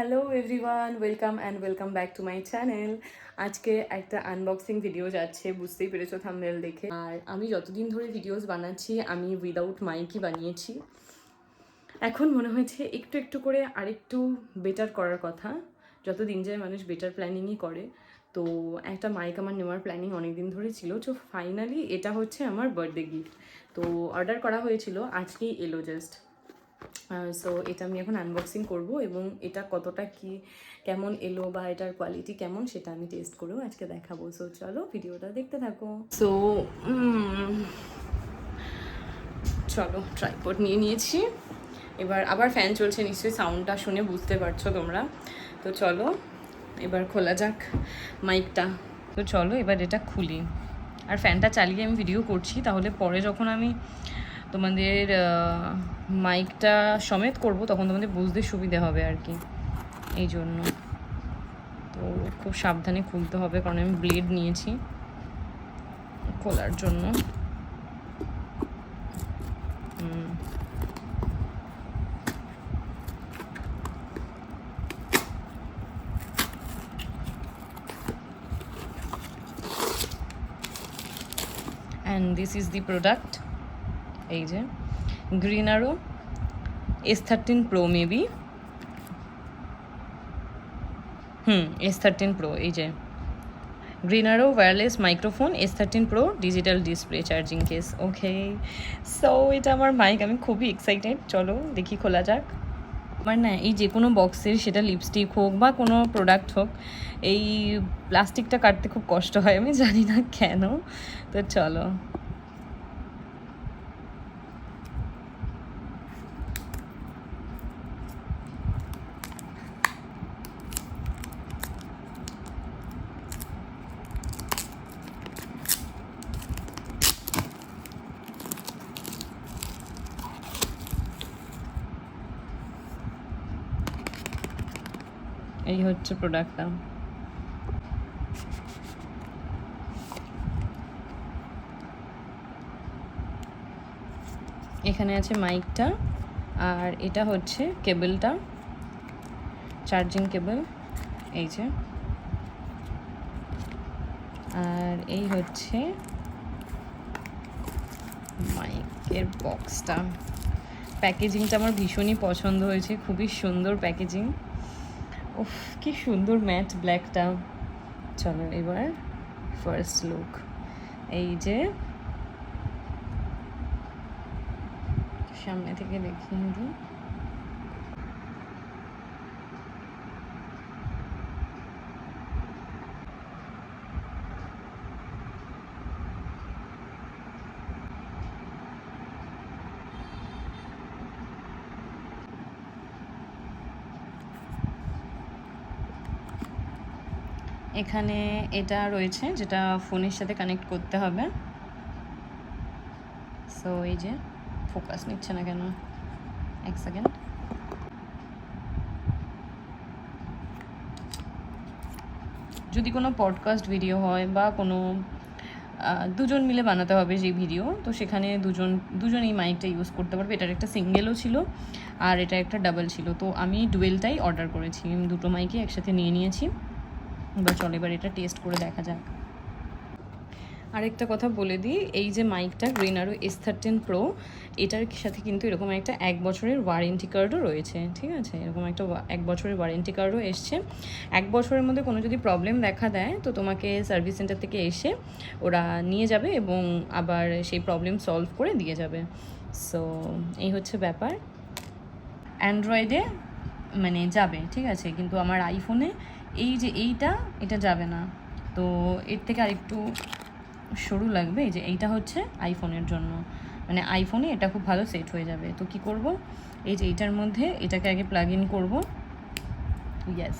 Hello everyone, welcome and welcome back to my channel. আজকে একটা unboxing video যাচ্ছে, বুঝতেই পেরেছ থাম্বনেল দেখে। আর আমি যতদিন ধরে ভিডিওস বানাচ্ছি, আমি উইদাউট মাইকই বানিয়েছি। এখন মনে হয়েছে একটু একটু করে আরেকটু বেটার করার কথা। যত দিন যায় মানুষ বেটার প্ল্যানিংই করে। তো একটা মাইক আমার নেওয়ার প্ল্যানিং অনেক দিন ধরে ছিল। তো ফাইনালি এটা হচ্ছে আমার বার্থডে গিফট তো অর্ডার করা হয়েছিল, আজকেই এলো জাস্ট সো এটা আমি এখন আনবক্সিং করব এবং এটা কতটা কি, কেমন এলো বা এটার কোয়ালিটি কেমন সেটা আমি টেস্ট করেও আজকে দেখাবো। সো চলো ভিডিওটা দেখতে থাকো। সো চলো ট্রাইপড নিয়ে নিয়েছি। এবার আবার ফ্যান চলছে, নিশ্চয়ই সাউন্ডটা শুনে বুঝতে পারছ তোমরা। তো চলো, এবার খোলা যাক মাইকটা তো চলো এবার এটা খুলি। আর ফ্যানটা চালিয়ে আমি ভিডিও করছি, তাহলে পরে যখন আমি তোমাদের মাইকটা সমেত করব, তখন তোমাদের বুঝতে সুবিধে হবে আর কি। এই জন্য। তো খুব সাবধানে খুলতে হবে, কারণ আমি ব্লেড নিয়েছি খোলার জন্য। And this is the product এই যে গ্রিন আরও S thirteen pro maybe hmm S thirteen pro এই যে। গ্রিন আরও wireless microphone S thirteen pro digital display charging case okay so এটা আমার মাইক আমি খুবই এক্সাইটেড চলো, দেখি খোলা যাক। আমার না, এই যে কোনো বক্সের সেটা লিপস্টিক হোক বা কোনো প্রোডাক্ট হোক, এই প্লাস্টিকটা কাটতে খুব কষ্ট হয়, আমি জানি না কেন। তো চলো। এই হচ্ছে প্রোডাক্টটা এখানে আছে মাইকটা আর এটা হচ্ছে কেবলটা চার্জিং কেবল এই যে। আর এই হচ্ছে মাইকের বক্সটা প্যাকেজিংটা আমার ভীষণই পছন্দ হয়েছে, খুবই সুন্দর প্যাকেজিং উফ, কি সুন্দর ম্যাট ব্ল্যাকটা চলো এবার ফার্স্ট লুক এই যে, সামনে থেকে দেখিয়ে দিই। এখানে এটা রয়েছে, যেটা ফোনের সাথে কানেক্ট করতে হবে। সো এই যে ফোকাস নিচ্ছে না কেন? এক সেকেন্ড যদি কোনো পডকাস্ট ভিডিও হয় বা কোনো দুজন মিলে বানাতে হবে যে ভিডিও তো সেখানে দুজন দুজন এই মাইকটা ইউজ করতে পারবে। এটার একটা সিঙ্গেলও ছিল আর এটা একটা ডাবল ছিল। তো আমি ডুয়েলটাই অর্ডার করেছি। দুটো মাইকে একসাথে নিয়ে নিয়েছি। এবার চলো, এবার এটা টেস্ট করে দেখা যাক। আরেকটা কথা বলে দিই, এই যে মাইকটা গ্রিন আরও এস থার্টিন প্রো এটার সাথে কিন্তু এরকম একটা এক বছরের ওয়ারেন্টি কার্ডও রয়েছে, ঠিক আছে? এরকম একটা এক বছরের ওয়ারেন্টি কার্ডও এসছে। এক বছরের মধ্যে কোনো যদি প্রবলেম দেখা দেয়, তো তোমাকে সার্ভিস সেন্টার থেকে এসে ওরা নিয়ে যাবে এবং আবার সেই প্রবলেম সলভ করে দিয়ে যাবে। সো এই হচ্ছে ব্যাপার। অ্যান্ড্রয়েডে মানে যাবে, ঠিক আছে? কিন্তু আমার আইফোনে এই যে এইটা, এটা যাবে না। তো এর থেকে আরেকটু সরু লাগবে, এই যে এইটা হচ্ছে আইফোনের জন্য। মানে আইফোনে এটা খুব ভালো সেট হয়ে যাবে। তো কি করব? এই যে এইটার মধ্যে এটাকে আগে প্লাগ ইন করব। ইয়াস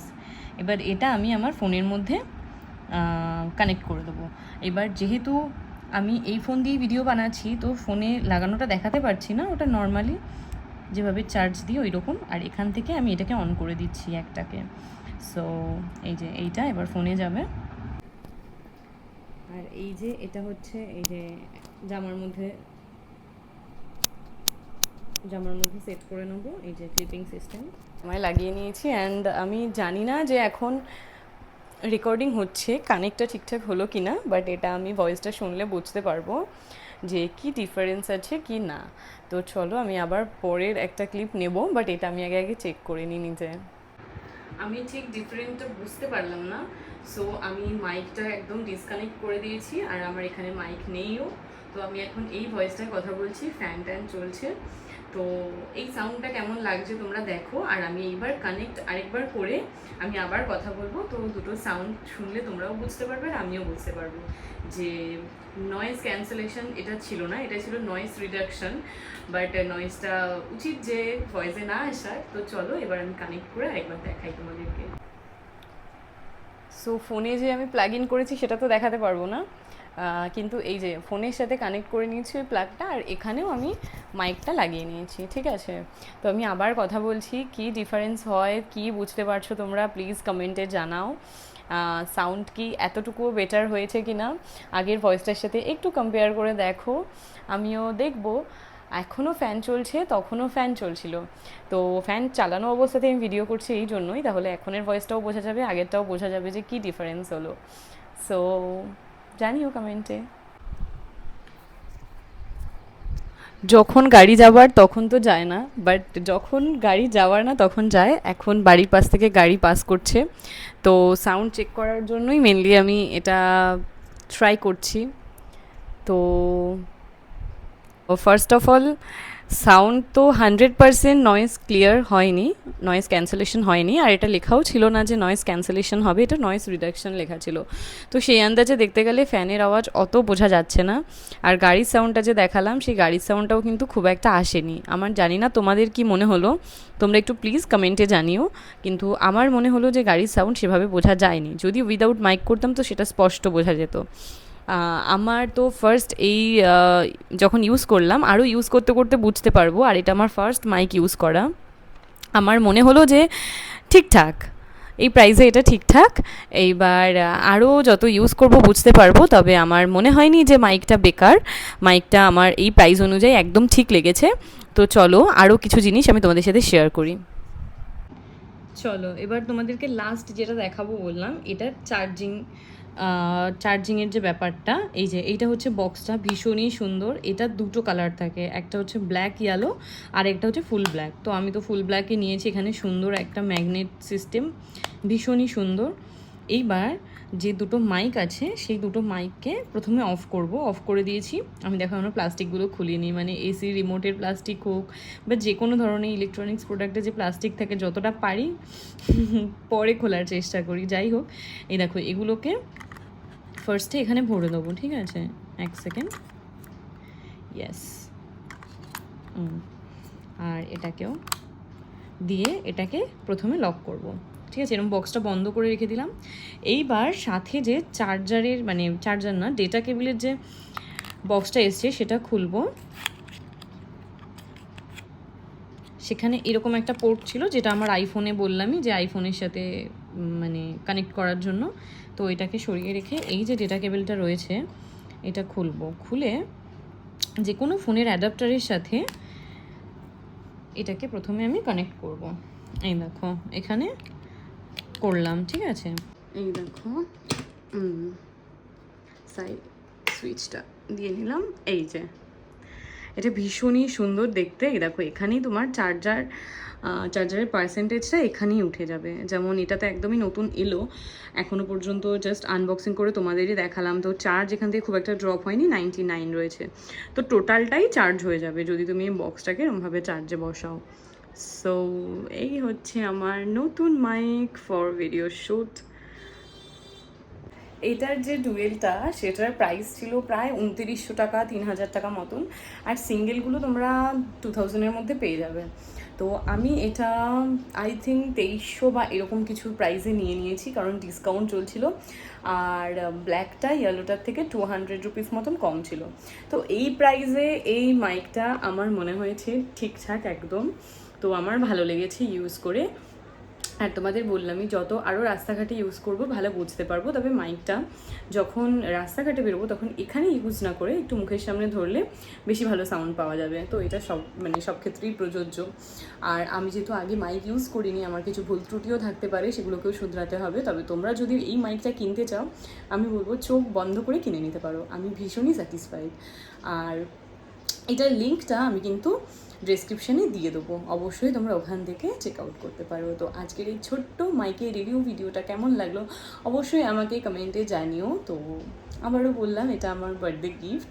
এবার এটা আমি আমার ফোনের মধ্যে কানেক্ট করে দেবো। এবার যেহেতু আমি এই ফোন দিয়ে ভিডিও বানাচ্ছি, তো ফোনে লাগানোটা দেখাতে পারছি না। ওটা নর্মালি যেভাবে চার্জ দিই ওই রকম আর এখান থেকে আমি এটাকে অন করে দিচ্ছি একটাকে। সো এই যে এইটা এবার ফোনে যাবে। আর এই যে এটা হচ্ছে এই যে জামার মধ্যে জামার মধ্যে সেট করে নেব এই যে ক্লিপিং সিস্টেম আমায় লাগিয়ে নিয়েছি অ্যান্ড আমি জানি না যে এখন রেকর্ডিং হচ্ছে কানেক্টটা ঠিকঠাক হলো কি না বাট এটা আমি ভয়েসটা শুনলে বুঝতে পারব যে কি ডিফারেন্স আছে কি না। তো চলো আমি আবার পরের একটা ক্লিপ নেব বাট এটা আমি আগে আগে চেক করে নিই নিজে। আমি ঠিক ডিফারেন্টটা বুঝতে পারলাম না। সো আমি মাইকটা একদম ডিসকানেক্ট করে দিয়েছি আর আমার এখানে মাইক নেইও। তো আমি এখন এই ভয়েসটায় কথা বলছি ফ্যান ট্যান চলছে। তো এই সাউন্ডটা কেমন লাগছে তোমরা দেখো। আর আমি এইবার কানেক্ট আরেকবার করে আমি আবার কথা বলব। তো দুটো সাউন্ড শুনলে তোমরাও বুঝতে পারবে আর আমিও বুঝতে পারব যে নয়েজ ক্যান্সেলেশন এটা ছিল না, এটা ছিল নয়েজ রিডাকশন বাট নয়েজটা উচিত যে ভয়েসে না আসার। তো চলো এবার আমি কানেক্ট করে একবার দেখাই তোমাদেরকে। সো ফোনে যে আমি প্লাগ ইন করেছি সেটা তো দেখাতে পারব না। কিন্তু এই যে ফোনের সাথে কানেক্ট করে নিয়েছি ওই প্লাগটা আর এখানেও আমি মাইকটা লাগিয়ে নিয়েছি, ঠিক আছে? তো আমি আবার কথা বলছি, কি ডিফারেন্স হয়, কি বুঝতে পারছ তোমরা? প্লিজ কমেন্টে জানাও। সাউন্ড কি এতটুকুও বেটার হয়েছে কি না আগের ভয়েসটার সাথে একটু কম্পেয়ার করে দেখো। আমিও দেখব। এখনও ফ্যান চলছে, তখনও ফ্যান চলছিল। তো ফ্যান চালানো অবস্থাতে আমি ভিডিও করছি এই জন্যই। তাহলে এখনের ভয়েসটাও বোঝা যাবে, আগেরটাও বোঝা যাবে যে কী ডিফারেন্স হলো। সো জানিও কমেন্টে যখন গাড়ি যাবার তখন তো যায় না বাট যখন গাড়ি যাওয়ার না তখন যায়। এখন বাড়ির পাশ থেকে গাড়ি পাস করছে। তো সাউন্ড চেক করার জন্যই মেনলি আমি এটা ট্রাই করছি। তো ফার্স্ট অফ অল সাউন্ড তো হান্ড্রেড পারসেন্ট নয়েজ ক্লিয়ার হয়নি নয়েজ ক্যান্সেলেশন হয়নি, আর এটা লেখাও ছিল না যে নয়েজ ক্যান্সেলেশন হবে, এটা নয়েজ রিডাকশন লেখা ছিল। তো সেই আন্দাজে দেখতে গেলে ফ্যানের আওয়াজ অত বোঝা যাচ্ছে না, আর গাড়ির সাউন্ডটা যে দেখালাম, সেই গাড়ির সাউন্ডটাও কিন্তু খুব একটা আসেনি। আমার জানি না তোমাদের কি মনে হলো, তোমরা একটু প্লিজ কমেন্টে জানিও, কিন্তু আমার মনে হলো যে গাড়ির সাউন্ড সেভাবে বোঝা যায়নি। যদি উইদাউট মাইক করতাম তো সেটা স্পষ্ট বোঝা যেত। আমার তো ফার্স্ট এই যখন ইউজ করলাম আরও ইউজ করতে করতে বুঝতে পারব, আর এটা আমার ফার্স্ট মাইক ইউজ করা। আমার মনে হলো যে ঠিকঠাক, এই প্রাইসে এটা ঠিকঠাক। এইবার আরও যত ইউজ করব বুঝতে পারব, তবে আমার মনে হয়নি যে মাইকটা বেকার। মাইকটা আমার এই প্রাইস অনুযায়ী একদম ঠিক লেগেছে। তো চলো আরও কিছু জিনিস আমি তোমাদের সাথে শেয়ার করি। চলো, এবার তোমাদেরকে লাস্ট যেটা দেখাবো বললাম, এটা চার্জিং চার্জিংয়ের যে ব্যাপারটা, এই যে এইটা হচ্ছে বক্সটা ভীষণই সুন্দর। এটা দুটো কালার থাকে, একটা হচ্ছে ব্ল্যাক ইয়েলো আর একটা হচ্ছে ফুল ব্ল্যাক তো আমি তো ফুল ব্ল্যাকে নিয়েছি, এখানে সুন্দর একটা ম্যাগনেট সিস্টেম ভীষণই সুন্দর। এইবার যে দুটো মাইক আছে, সেই দুটো মাইককে প্রথমে অফ করব। অফ করে দিয়েছি। আমি দেখো আমরা প্লাস্টিকগুলো খুলিয়ে নিই মানে এসি রিমোটের প্লাস্টিক হোক বা যে কোনো ধরনের ইলেকট্রনিক্স প্রোডাক্টে যে প্লাস্টিক থাকে, যতটা পারি পরে খোলার চেষ্টা করি। যাই হোক, এই দেখো এগুলোকে ফার্স্টে এখানে ভরে দেবো ঠিক আছে? এক সেকেন্ড ইয়েস আর এটাকেও দিয়ে এটাকে প্রথমে লক করব। ঠিক আছে এরকম বক্সটা বন্ধ করে রেখে দিলাম। এইবার সাথে যে চার্জারের মানে চার্জার না ডেটা কেবিলের যে বক্সটা এসছে, সেটা খুলবো। সেখানে এরকম একটা পোর্ট ছিল, যেটা আমার আইফোনে বললামই যে আইফোনের সাথে মানে কানেক্ট করার জন্য। তো এটাকে সরিয়ে রেখে এই যে ডেটা কেবলটা রয়েছে, এটা খুলবো। খুলে যে কোনো ফোনের অ্যাডাপ্টারের সাথে এটাকে প্রথমে আমি কানেক্ট করব। এই দেখো, এখানে করলাম, ঠিক আছে? এই দেখো সাইড সুইচটা দিয়ে নিলাম, এই যে। এটা ভীষণই সুন্দর দেখতে। এই দেখো, এখানেই তোমার চার্জার চার্জারের পার্সেন্টেজটা এখানেই উঠে যাবে। যেমন এটা তো একদমই নতুন এলো এখনও পর্যন্ত জাস্ট আনবক্সিং করে তোমাদেরই দেখালাম। তো চার্জ এখান থেকে খুব একটা ড্রপ হয়নি নাইনটি নাইন রয়েছে। তো টোটালটাই চার্জ হয়ে যাবে যদি তুমি বক্সটাকে এরমভাবে চার্জে বসাও। সো এই হচ্ছে আমার নতুন মাইক ফর ভিডিও শ্যুট এটার যে ডুয়েলটা, সেটার প্রাইস ছিল প্রায় উনতিরিশশো টাকা, তিন হাজার টাকা মতন। আর সিঙ্গেলগুলো তোমরা টু থাউজেন্ডের মধ্যে পেয়ে যাবে। তো আমি এটা আই থিঙ্ক তেইশশো বা এরকম কিছু প্রাইসে নিয়ে নিয়েছি, কারণ ডিসকাউন্ট চলছিল। আর ব্ল্যাকটা ইয়েলোটার থেকে টু হান্ড্রেড রুপিস মতন কম ছিল। তো এই প্রাইসে এই মাইকটা আমার মনে হয়েছে ঠিকঠাক একদম। তো আমার ভালো লেগেছে ইউজ করে। আর তোমাদের বললামই, যত আরও রাস্তাঘাটে ইউজ করব, ভালো বুঝতে পারব। তবে মাইকটা যখন রাস্তাঘাটে বেরোবো, তখন এখানে ইউজ না করে একটু মুখের সামনে ধরলে বেশি ভালো সাউন্ড পাওয়া যাবে। তো এটা সব মানে সব ক্ষেত্রেই প্রযোজ্য। আর আমি যেহেতু আগে মাইক ইউজ করিনি, আমার কিছু ভুল ত্রুটিও থাকতে পারে, সেগুলোকেও শুধরাতে হবে। তবে তোমরা যদি এই মাইকটা কিনতে চাও, আমি বলব চোখ বন্ধ করে কিনে নিতে পারো। আমি ভীষণই স্যাটিসফাইড আর এটার লিঙ্কটা আমি কিন্তু ডেসক্রিপশানে দিয়ে দেবো। অবশ্যই তোমরা ওখান থেকে চেক আউট করতে পারো। তো আজকের এই ছোট্ট মাইকের রিভিউ ভিডিওটা কেমন লাগল, অবশ্যই আমাকে কমেন্টে জানিও। তো আবারও বললাম, এটা আমার birthday gift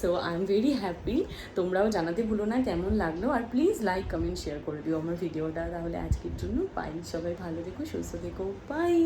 so I am very happy তোমরাও জানাতে ভুলো না কেমন লাগল, আর প্লিজ লাইক কমেন্ট শেয়ার করে দিও আমার ভিডিওটা তাহলে আজকের জন্য পাই সবাই ভালো থেকো, সুস্থ থেকো। বাই